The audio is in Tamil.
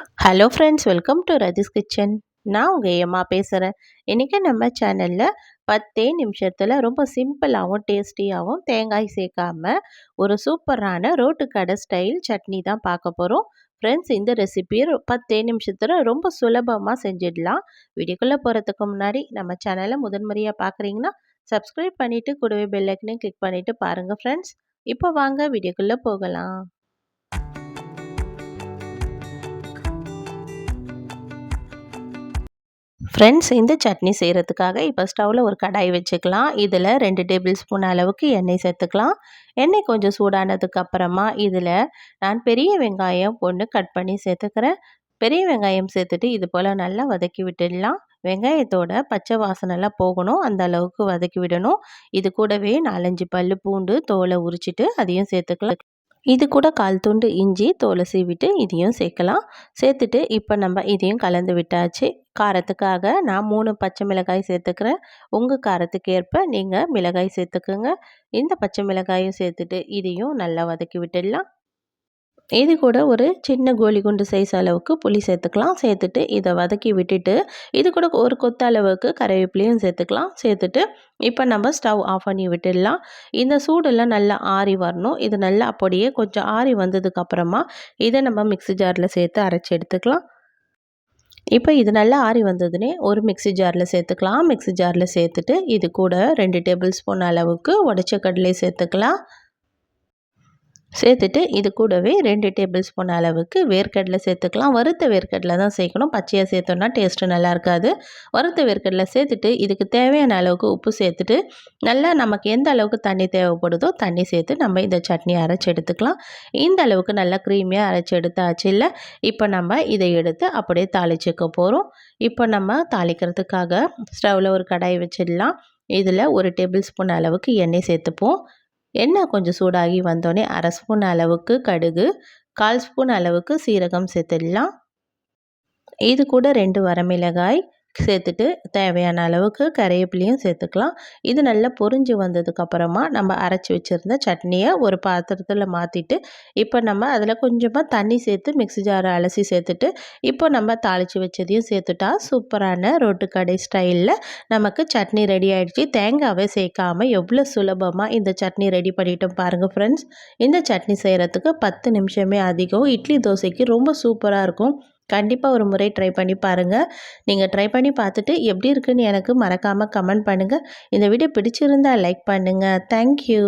Hello friends welcome to Rathi's kitchen நான் உங்கள் ஏமா பேசுகிறேன் இன்றைக்கி நம்ம சேனலில் பத்தே நிமிஷத்தில் ரொம்ப சிம்பிளாகவும் டேஸ்டியாகவும் தேங்காய் சேர்க்காம ஒரு சூப்பரான ரோட்டு கடை ஸ்டைல் சட்னி தான் பார்க்க போகிறோம் ஃப்ரெண்ட்ஸ் இந்த ரெசிபி பத்தே நிமிஷத்தில் ரொம்ப சுலபமாக செஞ்சிடலாம். வீடியோக்குள்ளே போகிறதுக்கு முன்னாடி நம்ம சேனலை முதன்முறையாக பார்க்குறீங்கன்னா சப்ஸ்கிரைப் பண்ணிவிட்டு கூடவே பெல்லைக்கனையும் கிளிக் பண்ணிவிட்டு பாருங்கள் ஃப்ரெண்ட்ஸ் இப்போ வாங்க வீடியோக்குள்ளே போகலாம். ஃப்ரெண்ட்ஸ் இந்த சட்னி செய்கிறதுக்காக இப்போ ஸ்டவ்வில் ஒரு கடாய் வச்சுக்கலாம். இதில் ரெண்டு டேபிள் ஸ்பூன் அளவுக்கு எண்ணெய் சேர்த்துக்கலாம். எண்ணெய் கொஞ்சம் சூடானதுக்கு அப்புறமா இதில் நான் பெரிய வெங்காயம் ஒன்று கட் பண்ணி சேர்த்துக்கிறேன். பெரிய வெங்காயம் சேர்த்துட்டு இது போல் நல்லா வதக்கி விட்டுடலாம். வெங்காயத்தோட பச்சை வாசனைலாம் போகணும். அந்த அளவுக்கு வதக்கி விடணும். இது கூடவே நாலஞ்சு பல் பூண்டு தோலை உரிச்சிட்டு அதையும் சேர்த்துக்கலாம். இது கூட கால் துண்டு இஞ்சி தோலை சீவிட்டு இதையும் சேர்க்கலாம். சேர்த்துட்டு இப்போ நம்ம இதையும் கலந்து விட்டாச்சு. காரத்துக்காக நான் மூணு பச்சை மிளகாய் சேர்த்துக்கிறேன். உங்கள் காரத்துக்கு ஏற்ப நீங்கள் மிளகாய் சேர்த்துக்குங்க. இந்த பச்சை மிளகாயும் சேர்த்துட்டு இதையும் நல்லா வதக்கி விட்டுடலாம். இது கூட ஒரு சின்ன கோலி குண்டு சைஸ் அளவுக்கு புளி சேர்த்துக்கலாம். சேர்த்துட்டு இதை வதக்கி விட்டுட்டு இது கூட ஒரு கொத்த அளவுக்கு கறிவேப்பிலையும் சேர்த்துக்கலாம். சேர்த்துட்டு இப்போ நம்ம ஸ்டவ் ஆஃப் பண்ணி விட்டுடலாம். இந்த சூடெல்லாம் நல்லா ஆறி வரணும். இது நல்லா அப்படியே கொஞ்சம் ஆறி வந்ததுக்கப்புறமா இதை நம்ம மிக்ஸி ஜாரில் சேர்த்து அரைச்சி எடுத்துக்கலாம். இப்போ இது நல்லா ஆறி வந்ததுனே ஒரு மிக்ஸி ஜாரில் சேர்த்துக்கலாம். மிக்ஸி ஜாரில் சேர்த்துட்டு இது கூட ரெண்டு டேபிள் ஸ்பூன் அளவுக்கு உடச்ச கடலை சேர்த்துக்கலாம். சேர்த்துட்டு இது கூடவே ரெண்டு டேபிள் ஸ்பூன் அளவுக்கு வேர்க்கடலை சேர்த்துக்கலாம். வறுத்த வேர்க்கடலை தான் சேர்க்கணும். பச்சையாக சேர்த்தோன்னா டேஸ்ட்டு நல்லா இருக்காது. வறுத்த வேர்க்கடலை சேர்த்துட்டு இதுக்கு தேவையான அளவுக்கு உப்பு சேர்த்துட்டு நல்லா நமக்கு எந்த அளவுக்கு தண்ணி தேவைப்படுதோ தண்ணி சேர்த்து நம்ம இந்த சட்னி அரைச்சி எடுத்துக்கலாம். இந்த அளவுக்கு நல்லா க்ரீமியாக அரைச்சி எடுத்தாச்சு இல்லை இப்போ நம்ம இதை எடுத்து அப்படியே தாளிச்சுக்க போகிறோம் இப்போ நம்ம தாளிக்கிறதுக்காக ஸ்டவ்வில் ஒரு கடாய் வச்சிடலாம். இதில் ஒரு டேபிள் ஸ்பூன் அளவுக்கு எண்ணெய் சேர்த்துப்போம். எண்ணெய் கொஞ்சம் சூடாகி வந்தோடனே அரை ஸ்பூன் அளவுக்கு கடுகு கால் ஸ்பூன் அளவுக்கு சீரகம் சேர்த்துடலாம். இது கூட ரெண்டு வரமிளகாய் சேர்த்துட்டு தேவையான அளவுக்கு கறிவேப்பிலையும் சேர்த்துக்கலாம். இது நல்லா பொறிஞ்சு வந்ததுக்கப்புறமா நம்ம அரைச்சி வச்சுருந்த சட்னியை ஒரு பாத்திரத்தில் மாற்றிட்டு இப்போ நம்ம அதில் கொஞ்சமாக தண்ணி சேர்த்து மிக்ஸி ஜாரை அலசி சேர்த்துட்டு இப்போ நம்ம தாளித்து வச்சதையும் சேர்த்துட்டா சூப்பரான ரோட்டு கடை ஸ்டைலில் நமக்கு சட்னி ரெடி ஆகிடுச்சு தேங்காவே சேர்க்காமல் எவ்வளோ சுலபமாக இந்த சட்னி ரெடி பண்ணிட்டோம் பாருங்கள் ஃப்ரெண்ட்ஸ் இந்த சட்னி செய்கிறதுக்கு பத்து நிமிஷமே அதிகம். இட்லி தோசைக்கு ரொம்ப சூப்பராக இருக்கும். கண்டிப்பாக ஒரு முறை ட்ரை பண்ணி பாருங்கள் நீங்கள் ட்ரை பண்ணி பார்த்துட்டு எப்படி இருக்குன்னு எனக்கு மறக்காமல் கமெண்ட் பண்ணுங்கள் இந்த வீடியோ பிடிச்சிருந்தால் லைக் பண்ணுங்கள் தேங்க்யூ